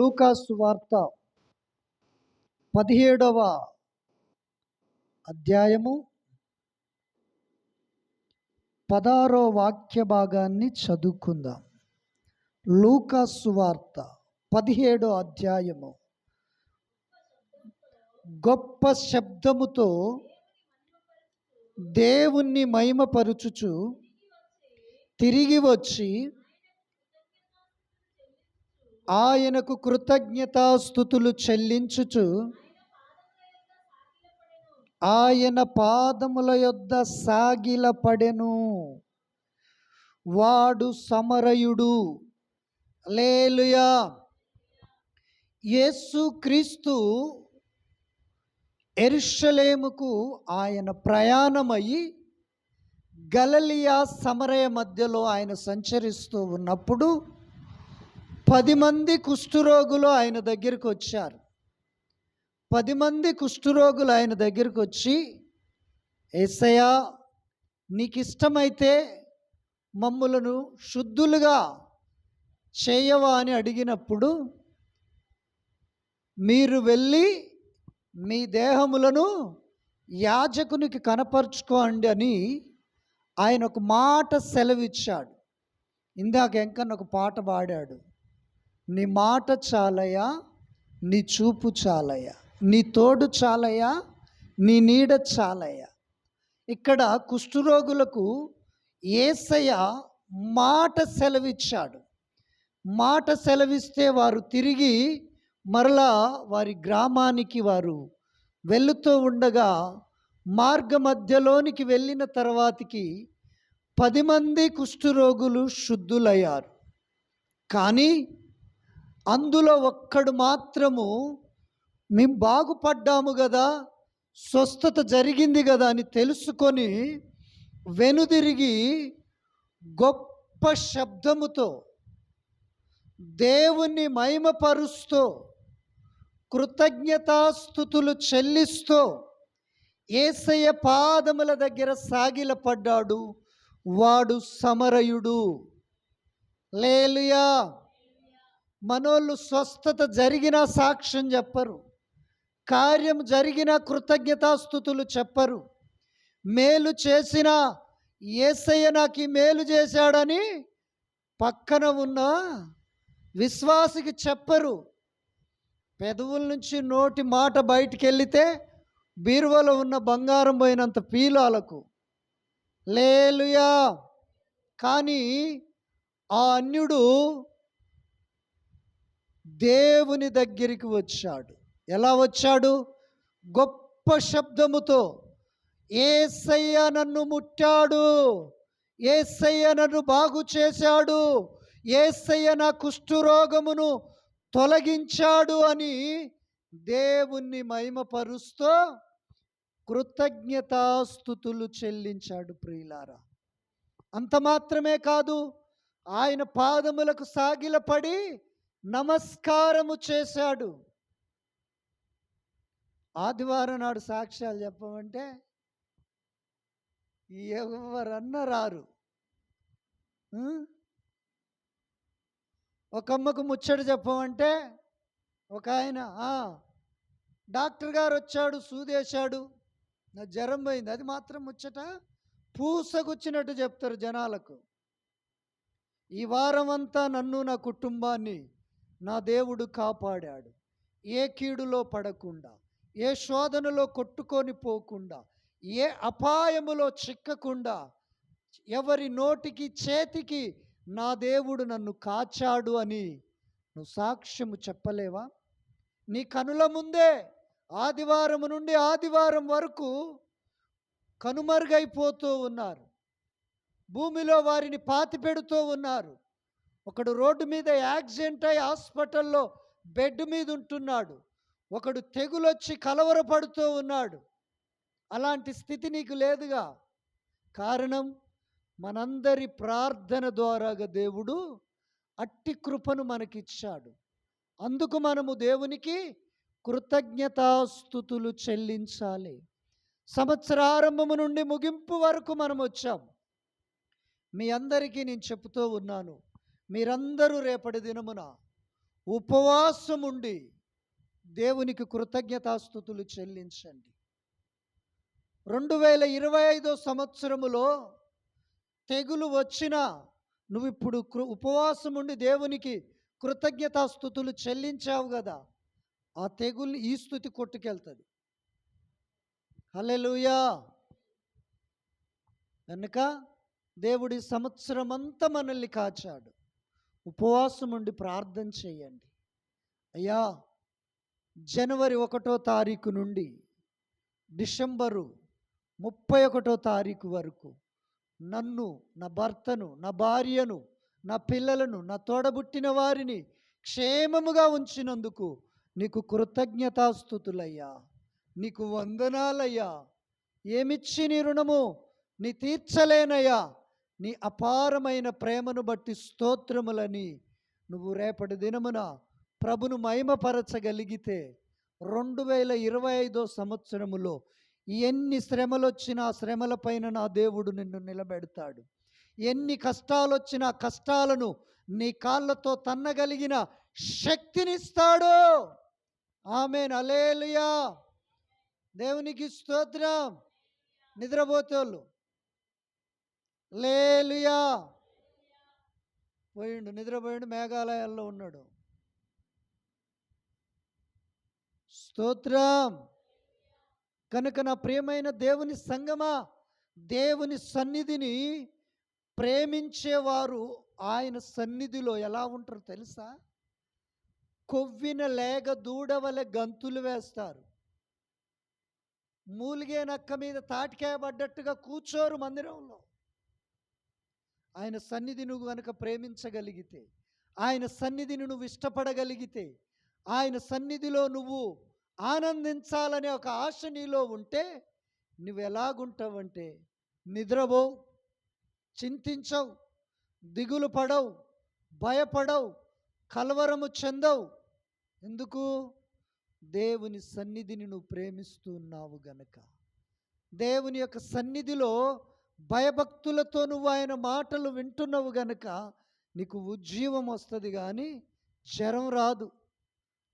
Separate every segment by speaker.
Speaker 1: లూకాస్ వార్త పదిహేడవ అధ్యాయము పదారో వాక్య భాగాన్ని చదువుకుందాం. లూకాస్ వార్త పదిహేడో అధ్యాయము గొప్ప శబ్దముతో దేవుణ్ణి మహిమపరుచుచు తిరిగి వచ్చి ఆయనకు కృతజ్ఞతాస్థుతులు చెల్లించుచు ఆయన పాదముల యొద్ద సాగిలపడెను. వాడు సమరయుడు. లేలుయా యేసు క్రీస్తు ఎరుషలేముకు ఆయన ప్రయాణమయ్యి గలలియా సమరయ మధ్యలో ఆయన సంచరిస్తూ ఉన్నప్పుడు పది మంది కుష్ఠరోగులు ఆయన దగ్గరికి వచ్చారు. పది మంది కుష్ఠరోగులు ఆయన దగ్గరికి వచ్చి ఏసయ్యా నీకు ఇష్టమైతే మమ్ములను శుద్ధులుగా చేయవా అని అడిగినప్పుడు మీరు వెళ్ళి మీ దేహములను యాజకునికి కనపరుచుకోండి అని ఆయన ఒక మాట సెలవిచ్చాడు. ఇందాక ఎంకన్న ఒక పాట పాడాడు. నీ మాట చాలయా? నీ చూపు చాలయ? నీ తోడు చాలయ? నీ నీడ చాలయ? ఇక్కడ కుష్ఠరోగులకు ఏసయ్య మాట సెలవిచ్చాడు. మాట సెలవిస్తే వారు తిరిగి మరలా వారి గ్రామానికి వారు వెళుతూ ఉండగా మార్గ మధ్యలోనికి వెళ్ళిన తర్వాతకి పది మంది కుష్ఠరోగులు శుద్ధులయ్యారు. కానీ అందులో ఒక్కడు మాత్రము మేము బాగుపడ్డాము కదా స్వస్థత జరిగింది కదా అని తెలుసుకొని వెనుదిరిగి గొప్ప శబ్దముతో దేవుణ్ణి మహిమపరుస్తూ కృతజ్ఞతాస్థుతులు చెల్లిస్తూ ఏసయ్య పాదముల దగ్గర సాగిలపడ్డాడు వాడు సమరయుడు. లేలుయా! మనోళ్ళు స్వస్థత జరిగిన సాక్ష్యం చెప్పరు. కార్యం జరిగిన కృతజ్ఞతాస్థుతులు చెప్పరు. మేలు చేసిన ఏసయ్య నాకు ఈ మేలు చేశాడని పక్కన ఉన్న విశ్వాసికి చెప్పరు. పెదవుల నుంచి నోటి మాట బయటికి వెళితే ఉన్న బంగారం పోయినంత పీలాలకు లేలుయా! కానీ ఆ అన్యుడు దేవుని దగ్గరికి వచ్చాడు. ఎలా వచ్చాడు? గొప్ప శబ్దముతో ఏసయ్య నన్ను ముట్టాడు. ఏసయ్య నన్ను బాగు చేశాడు. ఏసయ్య నా కుష్ఠరోగమును తొలగించాడు అని దేవుణ్ణి మహిమపరుస్తూ కృతజ్ఞతాస్థుతులు చెల్లించాడు ప్రియులారా. అంత మాత్రమే కాదు ఆయన పాదములకు సాగిలపడి నమస్కారము చేశాడు. ఆదివారం నాడు సాక్ష్యాలు చెప్పమంటే ఎవరన్న రారు. ఒక అమ్మకు ముచ్చట చెప్పమంటే ఒక ఆయన డాక్టర్ గారు వచ్చాడు సూదేశాడు. నా జ్వరం పోయింది. అది మాత్రం ముచ్చట పూసగుచ్చినట్టు చెప్తారు జనాలకు. ఈ వారం అంతా నన్ను నా కుటుంబాన్ని నా దేవుడు కాపాడాడు. ఏ కీడులో పడకుండా ఏ శోధనలో కొట్టుకొని పోకుండా ఏ అపాయములో చిక్కకుండా ఎవరి నోటికి చేతికి నా దేవుడు నన్ను కాచాడు అని నువ్వు సాక్ష్యము చెప్పలేవా? నీ కనుల ముందే ఆదివారం నుండి ఆదివారం వరకు కనుమరుగైపోతూ ఉన్నారు. భూమిలో వారిని పాతిపెడుతూ ఉన్నారు. ఒకడు రోడ్డు మీద యాక్సిడెంట్ అయి హాస్పిటల్లో బెడ్ మీద ఉంటున్నాడు. ఒకడు తెగులొచ్చి కలవరపడుతూ ఉన్నాడు. అలాంటి స్థితి నీకు లేదుగా. కారణం మనందరి ప్రార్థన ద్వారాగా దేవుడు అట్టి కృపను మనకిచ్చాడు. అందుకు మనము దేవునికి కృతజ్ఞతాస్థుతులు చెల్లించాలి. సంవత్సరారంభము నుండి ముగింపు వరకు మనం వచ్చాం మీ అందరికీ నేను చెప్తూ ఉన్నాను. మీరందరూ రేపటి దినమున ఉపవాసం ఉండి దేవునికి కృతజ్ఞతాస్థుతులు చెల్లించండి. రెండు వేల ఇరవై ఐదో సంవత్సరములో తెగులు వచ్చినా నువ్వు ఇప్పుడు కృ ఉపవాసం ఉండి దేవునికి కృతజ్ఞతాస్థుతులు చెల్లించావు కదా ఆ తెగుల్ని ఈ స్థుతి కొట్టుకెళ్తుంది. హలెలుయా కనుక దేవుడి సంవత్సరమంతా మనల్ని కాచాడు. ఉపవాసం ఉండి ప్రార్థన చేయండి. అయ్యా జనవరి ఒకటో తారీఖు నుండి డిసెంబరు ముప్పై ఒకటో తారీఖు వరకు నన్ను నా భర్తను నా భార్యను నా పిల్లలను నా తోడబుట్టిన వారిని క్షేమముగా ఉంచినందుకు నీకు కృతజ్ఞతాస్థుతులయ్యా నీకు వందనాలయ్యా. ఏమిచ్చి నీ రుణము? నీ తీర్చలేనయ్యా. నీ అపారమైన ప్రేమను బట్టి స్తోత్రములని నువ్వు రేపటి దినమున ప్రభును మహిమపరచగలిగితే రెండు వేల ఇరవై ఐదో సంవత్సరములో ఎన్ని శ్రమలు వచ్చినా శ్రమల పైన నా దేవుడు నిన్ను నిలబెడతాడు. ఎన్ని కష్టాలు వచ్చినా కష్టాలను నీ కాళ్ళతో తన్నగలిగిన శక్తినిస్తాడు. ఆమె నలేలియా దేవునికి స్తోత్రం. నిద్రపోతోళ్ళు. లేలుయా. పోయిండు నిద్రపోయిండు మేఘాలయాల్లో ఉన్నాడు. స్తోత్రం. కనుక నా ప్రియమైన దేవుని సంగమా దేవుని సన్నిధిని ప్రేమించేవారు ఆయన సన్నిధిలో ఎలా ఉంటారో తెలుసా? కొవ్విన లేగ దూడవలె గంతులు వేస్తారు. మూలిగే నక్క మీద తాటికాయ పడ్డట్టుగా కూర్చోరు మందిరంలో. ఆయన సన్నిధి నువ్వు కనుక ప్రేమించగలిగితే ఆయన సన్నిధిని నువ్వు ఇష్టపడగలిగితే ఆయన సన్నిధిలో నువ్వు ఆనందించాలనే ఒక ఆశ నీలో ఉంటే నువ్వు ఎలాగుంటావంటే నిద్రపోవు చింతించవు దిగులు పడవు భయపడవు కలవరము చెందవు. ఎందుకు? దేవుని సన్నిధిని నువ్వు ప్రేమిస్తున్నావు గనక. దేవుని యొక్క సన్నిధిలో భయభక్తులతో నువ్వు ఆయన మాటలు వింటున్నావు గనుక నీకు ఉజ్జీవం వస్తుంది కానీ జ్వరం రాదు.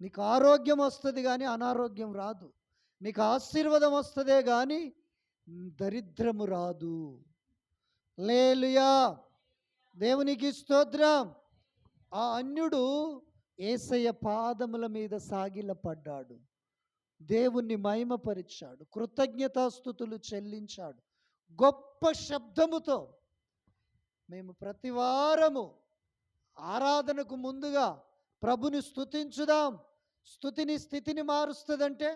Speaker 1: నీకు ఆరోగ్యం వస్తుంది కానీ అనారోగ్యం రాదు. నీకు ఆశీర్వాదం వస్తుందే కానీ దరిద్రము రాదు. లేలుయా దేవునికి స్తోత్రం. ఆ అన్యుడు ఏసయ్య పాదముల మీద సాగిలపడ్డాడు. దేవుణ్ణి మహిమపరిచాడు. కృతజ్ఞతాస్థుతులు చెల్లించాడు. గొప్ప శబ్దముతో మేము ప్రతి వారము ఆరాధనకు ముందుగా ప్రభుని స్థుతించుదాం స్థుతిని స్థితిని మారుస్తుందంటే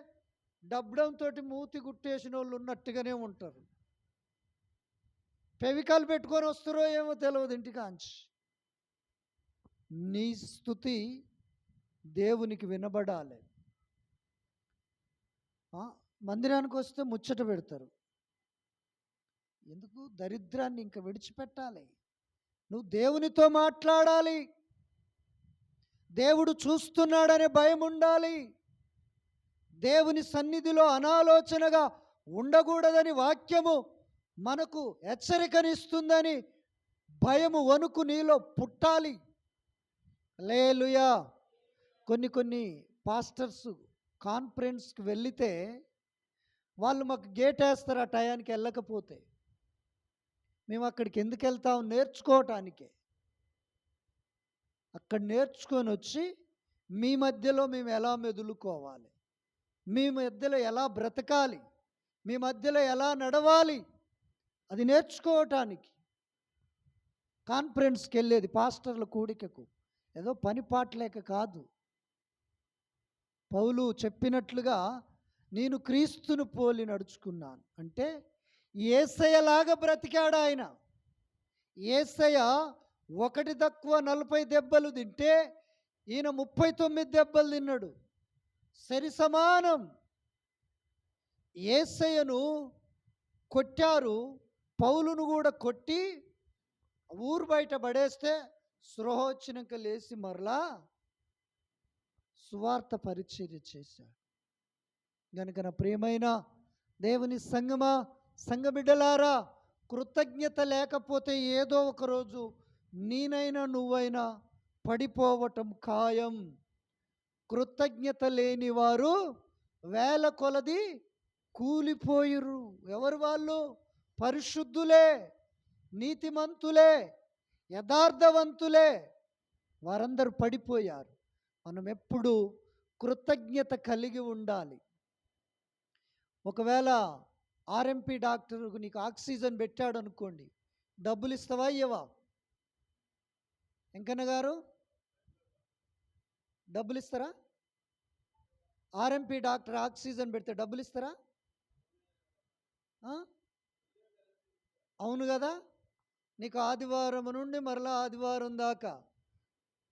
Speaker 1: డబ్డంతో మూతి గుట్టేసిన వాళ్ళు ఉన్నట్టుగానే ఉంటారు. పెవికాలు పెట్టుకొని వస్తారో ఏమో తెలియదు ఇంటికాంచి నీ స్థుతి దేవునికి వినబడాలి. మందిరానికి వస్తే ముచ్చట పెడతారు. ఎందుకు? దరిద్రాన్ని ఇంకా విడిచిపెట్టాలి. నువ్వు దేవునితో మాట్లాడాలి. దేవుడు చూస్తున్నాడనే భయం ఉండాలి. దేవుని సన్నిధిలో అనాలోచనగా ఉండకూడదని వాక్యము మనకు హెచ్చరికనిస్తుందని భయము వణుకు నీలో పుట్టాలి. లేలుయా కొన్ని కొన్ని పాస్టర్స్ కాన్ఫరెన్స్కి వెళితే వాళ్ళు మాకు గేట్ వేస్తారు ఆ టయానికి వెళ్ళకపోతే. మేము అక్కడికి ఎందుకు వెళ్తాం నేర్చుకోవటానికే. అక్కడ నేర్చుకొని వచ్చి మీ మధ్యలో మేము ఎలా మెదులుకోవాలి? మీ మధ్యలో ఎలా బ్రతకాలి? మీ మధ్యలో ఎలా నడవాలి? అది నేర్చుకోవటానికి. కాన్ఫరెన్స్కి వెళ్ళేది పాస్టర్ల కూడికకు. ఏదో పని పాటలేక కాదు. పౌలు చెప్పినట్లుగా నేను క్రీస్తును పోలి నడుచుకున్నాను. అంటే ఏసయ్యలాగా బ్రతికాడు ఆయన. ఏసయ్య ఒకటి తక్కువ నలభై దెబ్బలు తింటే ఈయన ముప్పై తొమ్మిది దెబ్బలు తిన్నాడు. సరి సమానం. ఏసయ్యను కొట్టారు. పౌలును కూడా కొట్టి ఊరు బయట పడేస్తే స్పృహ వచ్చినాక లేచి మరలా సువార్త పరిచర్య చేశాడు. గనుక నా ప్రియమైన దేవుని సంగమా సంఘబిడ్డలారా కృతజ్ఞత లేకపోతే ఏదో ఒకరోజు నేనైనా నువ్వైనా పడిపోవటం ఖాయం. కృతజ్ఞత లేని వారు వేల కొలది కూలిపోయిరు ఎవరు వాళ్ళు? పరిశుద్ధులే నీతిమంతులే యథార్థవంతులే. వారందరూ పడిపోయారు. మనం ఎప్పుడు కృతజ్ఞత కలిగి ఉండాలి. ఒకవేళ ఆర్ఎంపీ డాక్టర్ నీకు ఆక్సిజన్ పెట్టాడు అనుకోండి డబ్బులు ఇస్తావా ఇవ్వవా వెంకన్న గారు డబ్బులు ఇస్తారా? ఆర్ఎంపీ డాక్టర్ ఆక్సిజన్ పెడితే డబ్బులు ఇస్తారా? అవును కదా? నీకు ఆదివారం నుండి మరలా ఆదివారం దాకా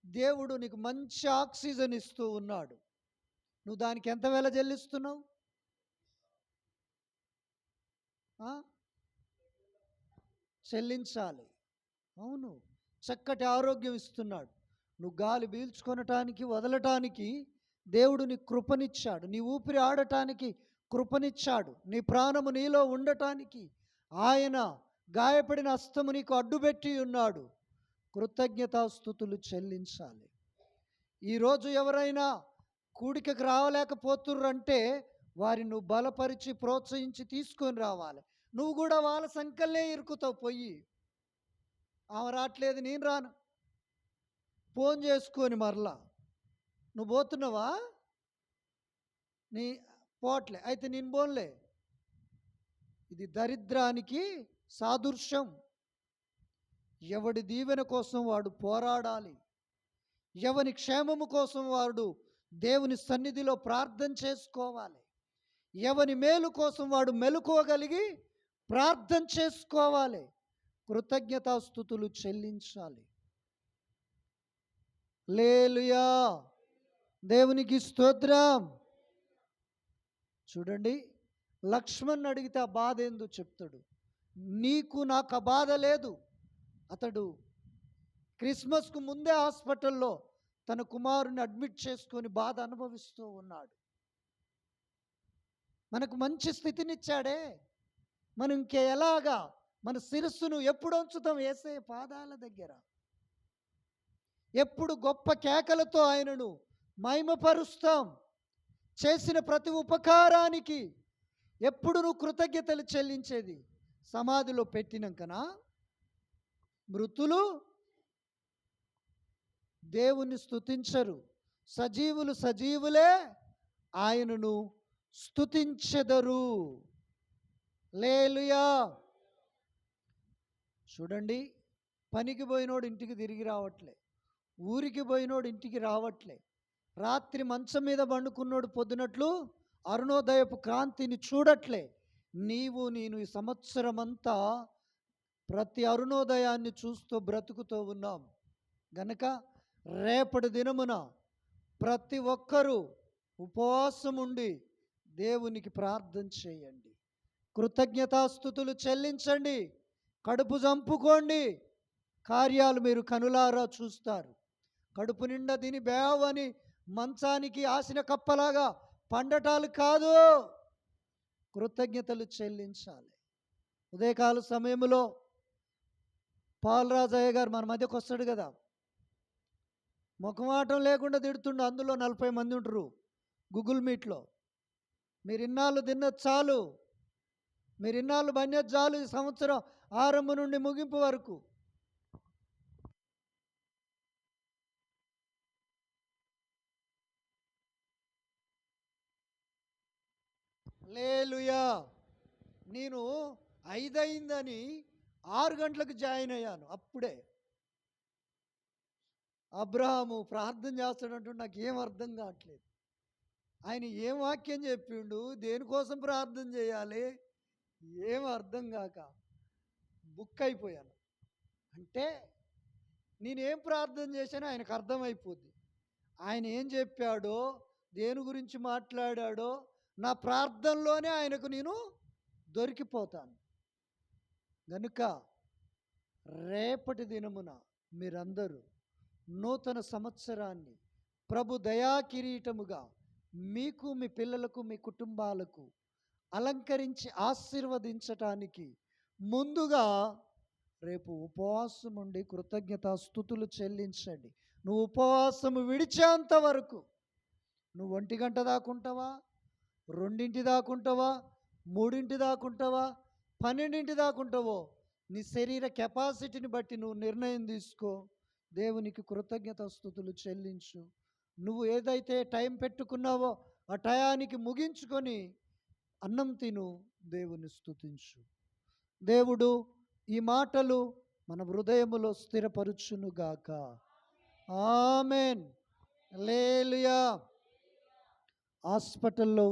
Speaker 1: దేవుడు నీకు మంచి ఆక్సిజన్ ఇస్తూ ఉన్నాడు. నువ్వు దానికి ఎంత వేళ చెల్లిస్తున్నావు ఆ? చెల్లించాలి. అవును. చక్కటి ఆరోగ్యం ఇస్తున్నాడు. నువ్వు గాలి పీల్చుకొనటానికి వదలటానికి దేవుడు నీ కృపనిచ్చాడు. నీ ఊపిరి ఆడటానికి కృపనిచ్చాడు. నీ ప్రాణము నీలో ఉండటానికి ఆయన గాయపడిన అస్తము నీకు అడ్డుపెట్టి ఉన్నాడు. కృతజ్ఞతాస్థుతులు చెల్లించాలి. ఈరోజు ఎవరైనా కూడికకు రావలేకపోతుర్రంటే వారిని నువ్వు బలపరిచి ప్రోత్సహించి తీసుకొని రావాలి. నువ్వు కూడా వాళ్ళ సంకల్లే ఇరుకుతావు పోయి. ఆమె రావట్లేదు నేను రాను. ఫోన్ చేసుకొని మరలా నువ్వు పోతున్నావా? నీ పోట్లే అయితే నేను పోన్లే. ఇది దరిద్రానికి సాదృశ్యం. ఎవడి దీవెన కోసం వాడు పోరాడాలి. ఎవని క్షేమము కోసం వాడు దేవుని సన్నిధిలో ప్రార్థన చేసుకోవాలి. ఎవని మేలు కోసం వాడు మెలుకోగలిగి ప్రార్థన చేసుకోవాలి. కృతజ్ఞతాస్థుతులు చెల్లించాలి. లేలుయా దేవునికి స్తోత్రం. చూడండి లక్ష్మణ్ అడిగితే ఆ బాధ ఏందో చెప్తాడు. నీకు నాకు ఆ బాధ లేదు. అతడు క్రిస్మస్కు ముందే హాస్పిటల్లో తన కుమారుని అడ్మిట్ చేసుకొని బాధ అనుభవిస్తూ ఉన్నాడు. మనకు మంచి స్థితినిచ్చాడే. మనం ఇంకే ఎలాగా మన శిరస్సును ఎప్పుడు ఉంచుతాం? వేసే పాదాల దగ్గర. ఎప్పుడు గొప్ప కేకలతో ఆయనను మహిమపరుస్తాం. చేసిన ప్రతి ఉపకారానికి ఎప్పుడు నువ్వు కృతజ్ఞతలు చెల్లించేది? సమాధిలో పెట్టినాకనా? మృతులు దేవుణ్ణి స్తుతించరు. సజీవులు సజీవులే ఆయనను స్తుతించెదరు. లేలుయా. చూడండి పనికి పోయినోడు ఇంటికి తిరిగి రావట్లే. ఊరికి పోయినోడు ఇంటికి రావట్లే. రాత్రి మంచం మీద పండుకున్నోడు పొద్దునట్లు అరుణోదయపు క్రాంతిని చూడట్లే. నీవు నేను ఈ సంవత్సరమంతా ప్రతి అరుణోదయాన్ని చూస్తూ బ్రతుకుతూ ఉన్నాం. గనక రేపటి దినమున ప్రతి ఒక్కరూ ఉపవాసం ఉండి దేవునికి ప్రార్థన చేయండి. కృతజ్ఞతాస్థుతులు చెల్లించండి. కడుపు చంపుకోండి. కార్యాలు మీరు కనులారా చూస్తారు. కడుపు నిండా తిని బేవని మంచానికి ఆసిన కప్పలాగా పండటాలు కాదు. కృతజ్ఞతలు చెల్లించాలి. ఉదయకాల సమయంలో పాలరాజయ్య గారు మన మధ్యకు వస్తాడు కదా. ముఖమాటం లేకుండా తిడుతుండు. అందులో నలభై మంది ఉంటారు. గూగుల్ మీట్లో. మీరు ఇన్నాళ్ళు తిన్నది చాలు. మీరు ఇన్నాళ్ళు బన్యది చాలు ఈ సంవత్సరం ఆరంభం నుండి ముగింపు వరకు. లేలుయా నేను ఐదైందని ఆరు గంటలకు జాయిన్ అయ్యాను అప్పుడే. అబ్రహాము ప్రార్థన చేస్తాడంటూ నాకు ఏం అర్థం కావట్లేదు. ఆయన ఏం వాక్యం చెప్పిండు? దేనికోసం ప్రార్థన చేయాలి? ఏం అర్థం కాక బుక్ అయిపోయాను. అంటే నేనేం ప్రార్థన చేశానో ఆయనకు అర్థమైపోద్ది. ఆయన ఏం చెప్పాడో దేని గురించి మాట్లాడాడో నా ప్రార్థనలోనే ఆయనకు నేను దొరికిపోతాను. గనుక రేపటి దినమున మీరందరూ నూతన సంవత్సరాన్ని ప్రభు దయా కిరీటముగా మీకు మీ పిల్లలకు మీ కుటుంబాలకు అలంకరించి ఆశీర్వదించటానికి ముందుగా రేపు ఉపవాసం ఉండి కృతజ్ఞత స్థుతులు చెల్లించండి. నువ్వు ఉపవాసము విడిచేంత వరకు నువ్వు ఒంటి గంట దాకుంటావా రెండింటి దాకుంటావా మూడింటి దాకుంటావా పన్నెండింటి దాకుంటావో నీ శరీర కెపాసిటీని బట్టి నువ్వు నిర్ణయం తీసుకో. దేవునికి కృతజ్ఞత స్థుతులు చెల్లించు. నువ్వు ఏదైతే టైం పెట్టుకున్నావో ఆ టయానికి ముగించుకొని అన్నం తిను. దేవుని స్తుతించు. దేవుడు ఈ మాటలు మన హృదయములో స్థిరపరుచునుగాక. ఆమెన్. లేలుయా హాస్పిటల్లో